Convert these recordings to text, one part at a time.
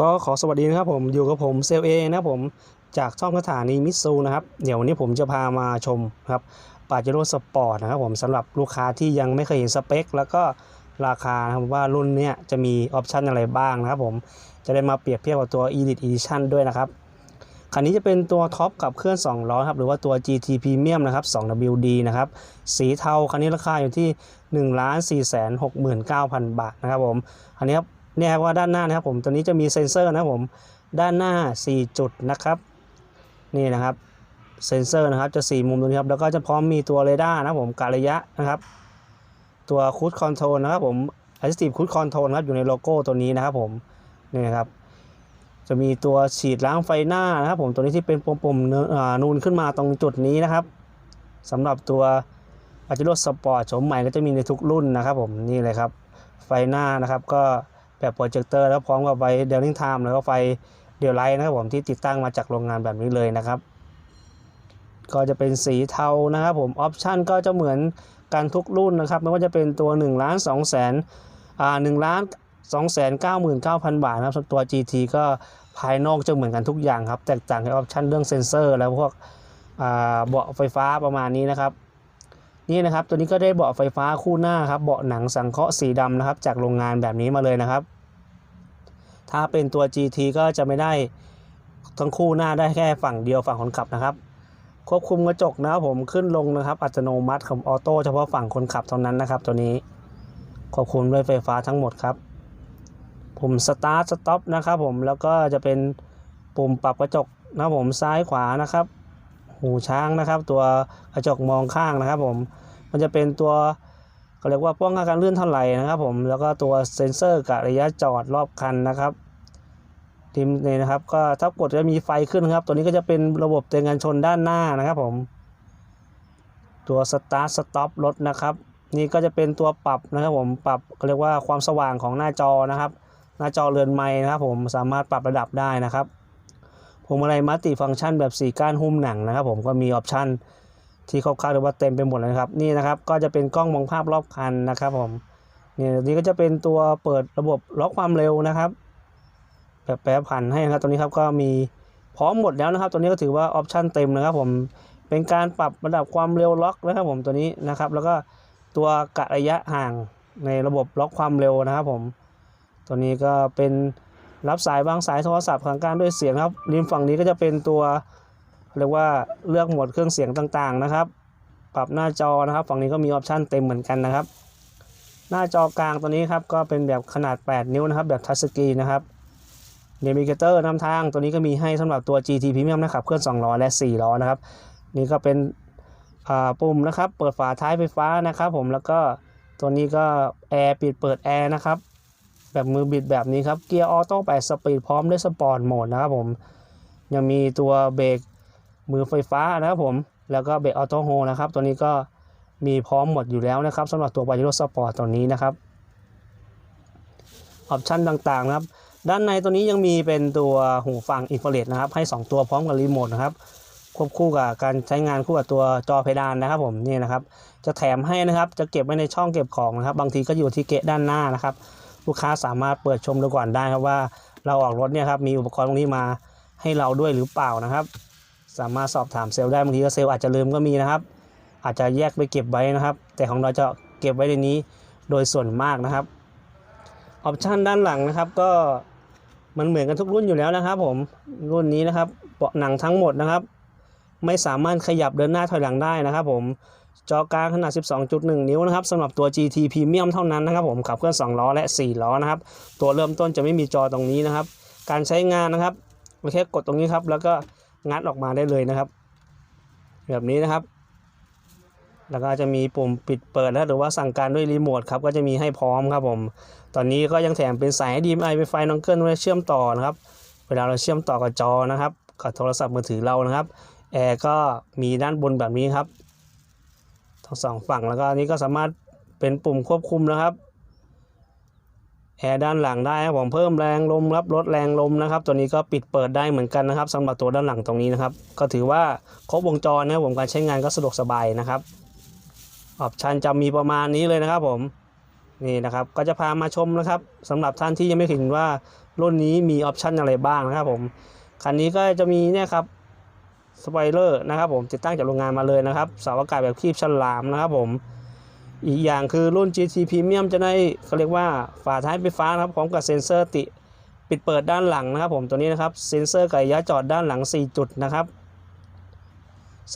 ก็ขอสวัสดีนะครับผมอยู่กับผมเซลเอนะครับผมจากช่องสถานีมิตซูนะครับเดี๋ยววันนี้ผมจะพามาชมครับปาเจโร่สปอร์ตนะครับผมสำหรับลูกค้าที่ยังไม่เคยเห็นสเปค แล้วก็ราคานะครับว่ารุ่นเนี้ยจะมีออปชันอะไรบ้างนะครับผมจะได้มาเปรียบเทียบกับตัว Elite Edition ด้วยนะครับคันนี้จะเป็นตัวท็อปกับเครื่อง2ล้อครับหรือว่าตัว GT Premium นะครับ 2WD นะครับ สีเทาคันนี้ราคาอยู่ที่ 1 4 6 9 0 0 0 บาทนะครับผม อันนี้ครับ เนี่ยครับว่าด้านหน้านะครับผมตัวนี้จะมีเซ็นเซอร์นะครับผมด้านหน้า 4 จุดนะครับนี่นะครับเซ็นเซอร์นะครับจะ 4 มุมตรงนี้ครับแล้วก็จะพร้อมมีตัวเรดาร์นะครับผมกะรระยะนะครับ ตัวคูดคอนโทรลนะครับผม Assistive Cruise Control ครับอยู่ในโลโก้ตัวนี้นะครับผมนี่นะครับจะมีตัวฉีดล้างไฟหน้านะครับผมตัวนี้ที่เป็นปุ่มๆเนื้อนูนขึ้นมาตรงจุดนี้นะครับสำหรับตัวอาจิโรสปอร์ตโฉมใหม่ก็จะมีในทุกรุ่นนะครับผมนี่เลยครับไฟหน้านะครับก็ แบบโปรเจคเตอร์แล้วพร้อมกับไฟเดลิงไทม์แล้วก็ไฟเดลไลท์นะครับผมที่ติดตั้งมาจากโรงงานแบบนี้เลยนะครับ ก็จะเป็นสีเทานะครับผมออปชันก็จะเหมือนกันทุกรุ่นนะครับไม่ว่าจะเป็นตัว1ล้าน2แสนอ่า1ล้าน2แสน99,000 บาทนะครับตัว GT ก็ภายนอกจะเหมือนกันทุกอย่างครับ แตกต่างในออปชันเรื่องเซ็นเซอร์ แล้วพวกเบาะไฟฟ้าประมาณนี้นะครับ นี่นะครับตัวนี้ก็ได้เบาะไฟฟ้าคู่หน้าครับ เบาะหนังสังเคราะห์สีดำนะครับ จากโรงงานแบบนี้มาเลยนะครับ ถ้าเป็นตัว GT ก็จะไม่ได้ทั้งคู่หน้าได้แค่ฝั่งเดียวฝั่งคนขับนะครับ ควบคุมกระจกนะครับผมขึ้นลงนะครับ อัตโนมัติของออโต้เฉพาะฝั่งคนขับเท่านั้นนะครับ ตัวนี้ควบคุมด้วยไฟฟ้าทั้งหมดครับ ปุ่มสตาร์ทสต็อปนะครับผมแล้วก็จะเป็นปุ่มปรับกระจกนะครับผมซ้ายขวานะครับ หูช้างนะครับ ตัวกระจกมองข้างนะครับ ผมมันจะเป็นตัวเขาเรียกว่าป้องกันการเลื่อนเท่าไหร่นะครับ ผมแล้วก็ตัวเซ็นเซอร์กะระยะจอดรอบคันนะครับ ทีมนี้นะครับ ก็ถ้ากดจะมีไฟขึ้นครับ ตัวนี้ก็จะเป็นระบบเตือนการชนด้านหน้านะครับผม ตัวสตาร์ทสต็อปรถนะครับ นี่ก็จะเป็นตัวปรับนะครับผมปรับเขาเรียกว่าความสว่างของหน้าจอนะครับ หน้าจอเรือนไม้นะครับ ผมสามารถปรับระดับได้นะครับพวงมาลัยมัลติฟังก์ชันแบบ4ก้านหุ้มหนังนะครับ ผมก็มีออปชันที่ครบครันหรือว่าเต็มไปหมดเลยนะครับนี่นะครับ ก็จะเป็นกล้องมองภาพรอบคันนะครับ ผมนี่นี่ก็จะเป็นตัวเปิดระบบล็อกความเร็วนะครับ แบบแปรผันให้นะครับ ตัวนี้ครับก็มีพร้อมหมดแล้วนะครับ ตัวนี้ก็ถือว่าออปชันเต็มนะครับผมเป็นการปรับระดับความเร็วล็อกนะครับผมตัวนี้นะครับ แล้วก็ตัวกะระยะห่างในระบบล็อกความเร็วนะครับผม ตัวนี้ก็เป็นรับสายวางสายโทรศัพท์สั่งการด้วยเสียงครับ ริมฝั่งนี้ก็จะเป็นตัวเรียกว่าเลือกโหมดเครื่องเสียงต่างๆนะครับ ปรับหน้าจอนะครับ ฝั่งนี้ก็มีออปชันเต็มเหมือนกันนะครับ หน้าจอกลางตัวนี้ครับก็เป็นแบบขนาด 8 นิ้วนะครับ แบบทัชสกรีนนะครับ เนวิเกเตอร์นำทางตัวนี้ก็มีให้สำหรับตัว GT Premium นะครับเครื่อง2ล้อและ4ล้อนะครับ นี่ก็เป็นปุ่มนะครับ เปิดฝาท้ายไฟฟ้านะครับ ผมแล้วก็ตัวนี้ก็แอร์ปิดเปิดแอร์นะครับ แบบมือบิดแบบนี้ครับเกียร์ออโต้8สปีดพร้อมด้วยสปอร์ตโหมดนะครับผมยังมีตัวเบรกมือไฟฟ้านะครับผมแล้วก็เบรกออโต้โฮนะครับ ตัวนี้ก็มีพร้อมหมดอยู่แล้วนะครับสำหรับตัว p a j e r o Sport ตัวนี้นะครับออปชันต่างๆนะครับ ด้านในตัวนี้ยังมีเป็นตัวหูฟังอินฟราเรดนะครับ ให้ 2 ตัวพร้อมกับรีโมทนะครับ ควบคู่กับการใช้งานคู่กับตัวจอเพดานนะครับ ผมนี่นะครับ จะแถมให้นะครับ จะเก็บไว้ในช่องเก็บของนะครับ บางทีก็อยู่ที่เกะด้านหน้านะครับ ลูกค้าสามารถเปิดชมดูก่อนได้ครับว่าเราออกรถเนี่ยครับมีอุปกรณ์ตรงนี้มาให้เราด้วยหรือเปล่านะครับ สามารถสอบถามเซลล์ได้บางทีก็เซลล์อาจจะลืมก็มีนะครับ อาจจะแยกไปเก็บไว้นะครับ แต่ของเราจะเก็บไว้ในนี้โดยส่วนมากนะครับออปชันด้านหลังนะครับก็ มันเหมือนกันทุกรุ่นอยู่แล้วนะครับ ผมรุ่นนี้นะครับเบาะหนังทั้งหมดนะครับ ไม่สามารถขยับเดินหน้าถอยหลังได้นะครับ ผมจอกลางขนาด 12.1 นิ้วนะครับสำหรับตัว GT Premium เท่านั้นนะครับ ผมขับเคลื่อน 2 ล้อและ 4 ล้อนะครับ ตัวเริ่มต้นจะไม่มีจอตรงนี้นะครับ การใช้งานนะครับแค่กดตรงนี้ครับ แล้วก็งัดออกมาได้เลยนะครับ แบบนี้นะครับ แล้วก็จะมีปุ่มปิดเปิดนะหรือว่าสั่งการด้วยรีโมทครับก็จะมีให้พร้อมครับผม ตอนนี้ก็ยังแถมเป็นสาย HDMI ไฟน้องเกิลไว้เชื่อมต่อนะครับ เวลาเราเชื่อมต่อกับจอนะครับกับโทรศัพท์มือถือเรานะครับแอร์ก็มีด้านบนแบบนี้ครับทั้งสองฝั่งแล้วก็นี้ก็สามารถเป็นปุ่มควบคุมนะครับแอร์ด้านหลังได้ครับผมเพิ่มแรงลมรับลดแรงลมนะครับ ตัวนี้ก็ปิดเปิดได้เหมือนกันนะครับสำหรับตัวด้านหลังตรงนี้นะครับ ก็ถือว่าครบวงจรนะครับผมการใช้งานก็สะดวกสบายนะครับออปชันจะมีประมาณนี้เลยนะครับผม นี่นะครับก็จะพามาชมนะครับสำหรับท่านที่ยังไม่เห็นว่ารุ่นนี้มีออปชันอะไรบ้างนะครับผมคันนี้ก็จะมีเนี่ยครับสไปเลอร์นะครับผมติดตั้งจากโรงงานมาเลยนะครับเสาอากาศแบบคีบฉลามนะครับผมอีกอย่างคือรุ่น GT Premium จะได้เขาเรียกว่าฝาท้ายไฟฟ้านะครับพร้อมกับเซ็นเซอร์ติ ปิดเปิดด้านหลังนะครับผมตัวนี้นะครับเซ็นเซอร์กับระยะจอดด้านหลัง 4 จุดนะครับ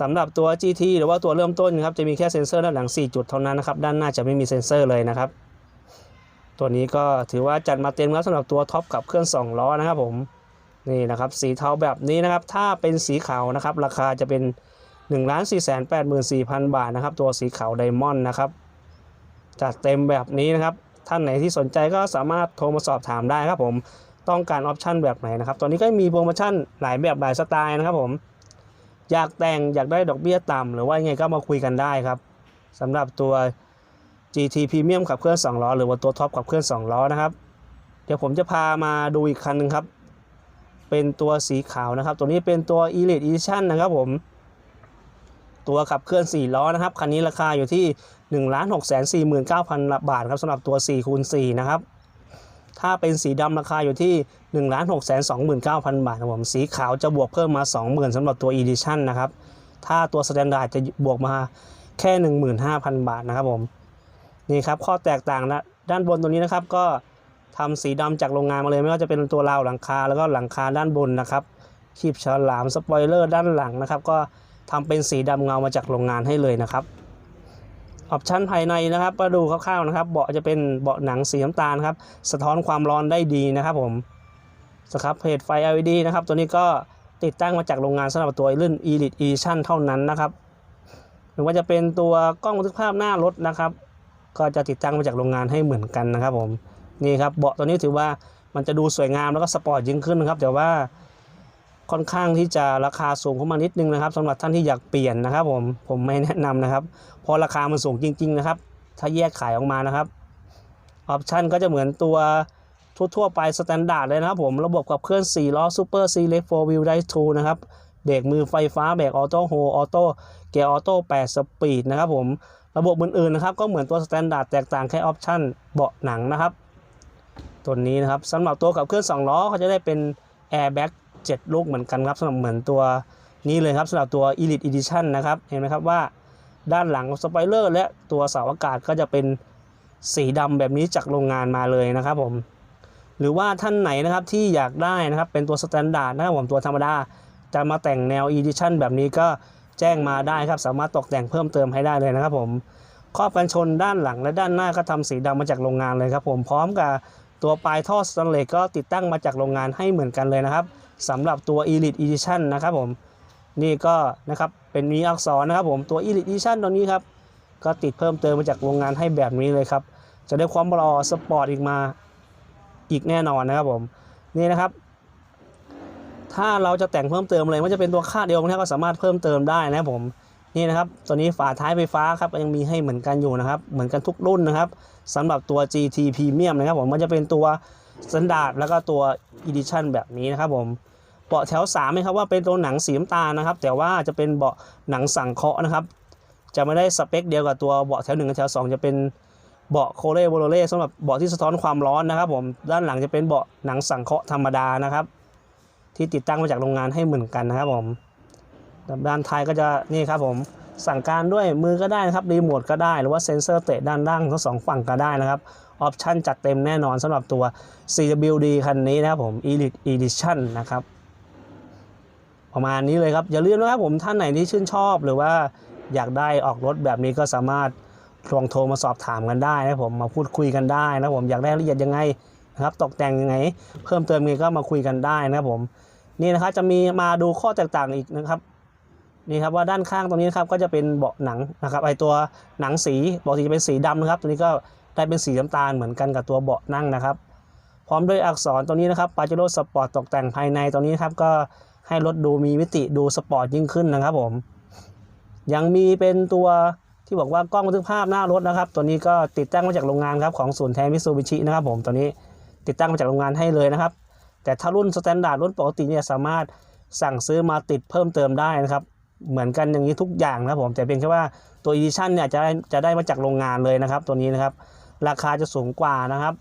สำหรับตัว GT หรือว่าตัวเริ่มต้นครับจะมีแค่เซ็นเซอร์ด้านหลัง 4 จุดเท่านั้นนะครับด้านหน้าจะไม่มีเซ็นเซอร์เลยนะครับ ตัวนี้ก็ถือว่าจัดมาเต็มแล้วสำหรับตัวท็อปกับเครื่อง 2 ล้อนะครับผมนี่นะครับสีเทาแบบนี้นะครับ ถ้าเป็นสีขาวนะครับ ราคาจะเป็น 1 4 8 4 0 0 0 บาทนะครับ ตัวสีขาวไดมอนด์นะครับจัดเต็มแบบนี้นะครับ ท่านไหนที่สนใจก็สามารถโทรมาสอบถามได้ครับผมต้องการออปชันแบบไหนนะครับตอนนี้ก็มีโปรโมชั่นหลายแบบหลายสไตล์นะครับผมอยากแต่งอยากได้ดอกเบี้ยต่ำหรือว่ายังไงก็มาคุยกันได้ครับสำหรับตัว GT Premium ขับเคลื่อน2ล้อหรือว่าตัวท็อปขับเคลื่อน2ล้อนะครับ เดี๋ยวผมจะพามาดูอีกคันหนึ่งครับ เป็นตัวสีขาวนะครับ ตัวนี้เป็นตัว Elite Edition นะครับผม ตัวขับเคลื่อน 4 ล้อนะครับ คันนี้ราคาอยู่ที่ 1 6 4 9 0 0 0 บาทครับสำหรับตัว4คูณ4นะครับ ถ้าเป็นสีดำราคาอยู่ที่ 1 6 2 9 0 0 0 บาทครับผม สีขาวจะบวกเพิ่มมา 20,000สำหรับตัว Edition นะครับ ถ้าตัว Standard จะบวกมาแค่ 15,000 บาทนะครับผม นี่ครับข้อแตกต่างนะด้านบนตรงนี้นะครับ ก็ทำสีดำจากโรงงานมาเลยไม่ว่าจะเป็นตัวราวหลังคาแล้วก็หลังคาด้านบนนะครับคีบฉลามสปอยเลอร์ด้านหลังนะครับ ก็ทำเป็นสีดำเงามาจากโรงงานให้เลยนะครับออปชั่นภายในนะครับมาดูคร่าวๆนะครับ เบาะจะเป็นเบาะหนังสีน้ำตาลครับสะท้อนความร้อนได้ดีนะครับผมสครับเพจไฟ LED นะครับ ตัวนี้ก็ติดตั้งมาจากโรงงานสำหรับตัวรุ่น Elite Edition เท่านั้นนะครับ หรือว่าจะเป็นตัวกล้องบันทึกภาพหน้ารถนะครับ ก็จะติดตั้งมาจากโรงงานให้เหมือนกันนะครับผมนี่ครับเบาะตัวนี้ถือว่ามันจะดูสวยงามแล้วก็สปอร์ตยิ่งขึ้นนะครับแต่ว่าค่อนข้างที่จะราคาสูงขึ้นมานิดนึงนะครับสำหรับท่านที่อยากเปลี่ยนนะครับ ผมผมไม่แนะนำนะครับเพราะราคามันสูงจริง ๆนะครับ ถ้าแยกขายออกมานะครับออปชั่นก็จะเหมือนตัวทั่วๆไปสแตนดาร์ดเลยนะครับผมระบบขับเคลื่อน4ล้อ Super C l e c 4 Wheel Drive 2นะครับเบรกมือไฟฟ้าเบรกออโต้โฮออโต้เกียร์ออโต้8สปีดนะครับผม ระบบอื่นๆนะครับ ก็เหมือนตัวสแตนดาร์ดแตกต่างแค่ออปชันเบาะหนังนะครับ ตัวนี้นะครับสำหรับตัวกับเครื่อง2ล้อเขาจะได้เป็นแอร์แบ็ก7ลูกเหมือนกันครับสำหรับเหมือนตัวนี้เลยครับสำหรับตัว Elite Edition นะครับเห็นไหมครับว่าด้านหลังสไปเลอร์และตัวเสาอากาศก็จะเป็นสีดำแบบนี้จากโรงงานมาเลยนะครับผมหรือว่าท่านไหนนะครับที่อยากได้นะครับเป็นตัวสแตนดาร์ดนะครับผมตัวธรรมดาจะมาแต่งแนว Edition แบบนี้ก็ แจ้งมาได้ครับ สามารถตกแต่งเพิ่มเติมให้ได้เลยนะครับผมครอบกันชนด้านหลังและด้านหน้าก็ทำสีดำมาจากโรงงานเลยครับผมพร้อมกับตัวปลายท่อสแตนเลสก็ติดตั้งมาจากโรงงานให้เหมือนกันเลยนะครับสำหรับตัว Elite Edition นะครับผมนี่ก็นะครับเป็นมีอักษรนะครับผมตัว Elite Edition ตัวนี้ครับก็ติดเพิ่มเติมมาจากโรงงานให้แบบนี้เลยครับจะได้ความรอสปอร์ตอีกมาอีกแน่นอนนะครับผมนี่นะครับ ถ้าเราจะแต่งเพิ่มเติมอะไรว่าจะเป็นตัวคาดเอวนะก็สามารถเพิ่มเติมได้นะผมนี่นะครับตัวนี้ฝาท้ายไฟฟ้าครับยังมีให้เหมือนกันอยู่นะครับ เหมือนกันทุกรุ่นนะครับสำหรับตัว GT Premium นะครับผมมันจะเป็นตัว Standard แล้วก็ตัว Edition แบบนี้นะครับผมเบาะแถว3ไหมครับว่าเป็นตัวหนังสีน้ำตาลนะครับ แต่ว่าจะเป็นเบาะหนังสังเคราะห์นะครับ จะไม่ได้สเปคเดียวกับตัวเบาะแถว1กับแถว2จะเป็นเบาะโคเล่โบโลเล่สำหรับเบาะที่สะท้อนความร้อนนะครับ ผมด้านหลังจะเป็นเบาะหนังสังเคราะห์ธรรมดานะครับ ที่ติดตั้งมาจากโรงงานให้เหมือนกันนะครับผมด้านท้ายก็จะนี่ครับผมสั่งการด้วยมือก็ได้นะครับรีโมทก็ได้หรือว่าเซ็นเซอร์เตะด้านล่างทั้งสองฝั่งก็ได้นะครับออปชันจัดเต็มแน่นอนสำหรับตัว CWD คันนี้นะครับผม Elite Edition นะครับประมาณนี้เลยครับ อย่าลืมนะครับผมท่านไหนที่ชื่นชอบหรือว่าอยากได้ออกรถแบบนี้ก็สามารถลองโทรมาสอบถามกันได้นะครับผมมาพูดคุยกันได้นะครับผมอยากได้รายละเอียดยังไง นะครับตกแต่งยังไง เพิ่มเติมยังไงก็มาคุยกันได้นะครับผมนี่นะครับจะมีมาดูข้อแตกต่างอีกนะครับนี่ครับว่าด้านข้างตรงนี้นะครับก็จะเป็นเบาะหนังนะครับไอตัวหนังสีปกติจะเป็นสีดำนะครับ ตัวนี้ก็ได้เป็นสีน้ำตาลเหมือนกันกับตัวเบาะนั่งนะครับ พร้อมด้วยอักษรตัวนี้นะครับปาเจโร่สปอร์ตตกแต่งภายในตัวนี้ครับก็ให้รถดูมีมิติดูสปอร์ตยิ่งขึ้นนะครับผมยังมีเป็นตัวที่บอกว่ากล้องบันทึกภาพหน้ารถนะครับ ตัวนี้ก็ติดตั้งมาจากโรงงานครับของศูนย์แทนมิซูบิชินะครับผมตัวนี้ ติดตั้งมาจากโรงงานให้เลยนะครับ แต่ถ้ารุ่นสแตนดาร์ดรุ่นปกติเนี่ยสามารถสั่งซื้อมาติดเพิ่มเติมได้นะครับ เหมือนกันอย่างนี้ทุกอย่างนะผมแต่เพียงแค่ว่าตัว Edition เนี่ยจะได้จะได้มาจากโรงงานเลยนะครับ ตัวนี้นะครับ ราคาจะสูงกว่านะครับ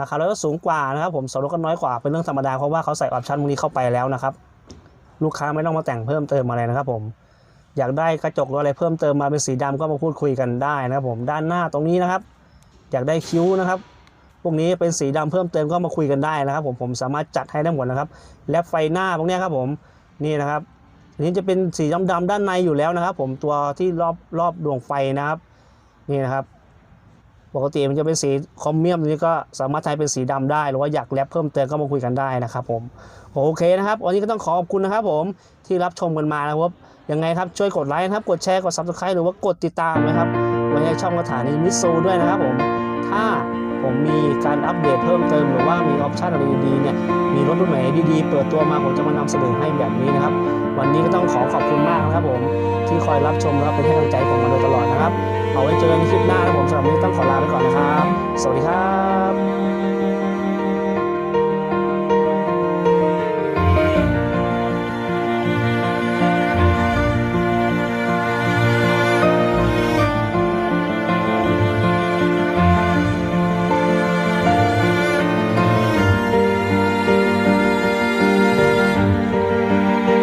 ราคารถก็สูงกว่านะครับ ผมส่วนลดก็น้อยกว่าเป็นเรื่องธรรมดาเพราะว่าเขาใส่ออปชั่นพวกนี้เข้าไปแล้วนะครับ ลูกค้าไม่ต้องมาแต่งเพิ่มเติมอะไรนะครับ ผมอยากได้กระจกหรืออะไรเพิ่มเติมมาเป็นสีดำก็มาพูดคุยกันได้นะครับ ผมด้านหน้าตรงนี้นะครับ อยากได้คิ้วนะครับ วกนี้เป็นสีดำเพิ่มเติมก็มาคุยกันได้นะครับผมผมสามารถจัดให้ได้หมดนะครับ และไฟหน้าพวกนี้ครับผมนี่นะครับอันนี้จะเป็นสีดำๆด้านในอยู่แล้วนะครับ ผมตัวที่รอบรอบดวงไฟนะครับนี่นะครับ ปกติมันจะเป็นสีคอมเมียมตัวนี้ก็สามารถใช้เป็นสีดำได้ หรือว่าอยากแรปเพิ่มเติมก็มาคุยกันได้นะครับ ผมโอเคนะครับวันนี้ก็ต้องขอขอบคุณนะครับ ผมที่รับชมกันมานะครับยังไงครับช่วยกดไลค์นะครับกดแชร์กด subscribe หรือว่ากดติดตามนะครับไว้ให้ช่องสถานีมิสซูด้วยนะครับ ผมถ้า ผมมีการอัปเดตเพิ่มเติมหรือว่ามีออปชั่นอะไรดีๆเนี่ยมีรถรุ่นไหนดีๆ เปิดตัวมาผมจะมานำเสนอให้แบบนี้นะครับ วันนี้ก็ต้องขอขอบคุณมากนะครับผมที่คอยรับชมและเป็นให้กำลังใจผมมาโดยตลอดนะครับ เอาไว้เจอกันในคลิปหน้านะครับผมสำหรับวันนี้ต้องขอลาไปก่อนนะครับ สวัสดีครับ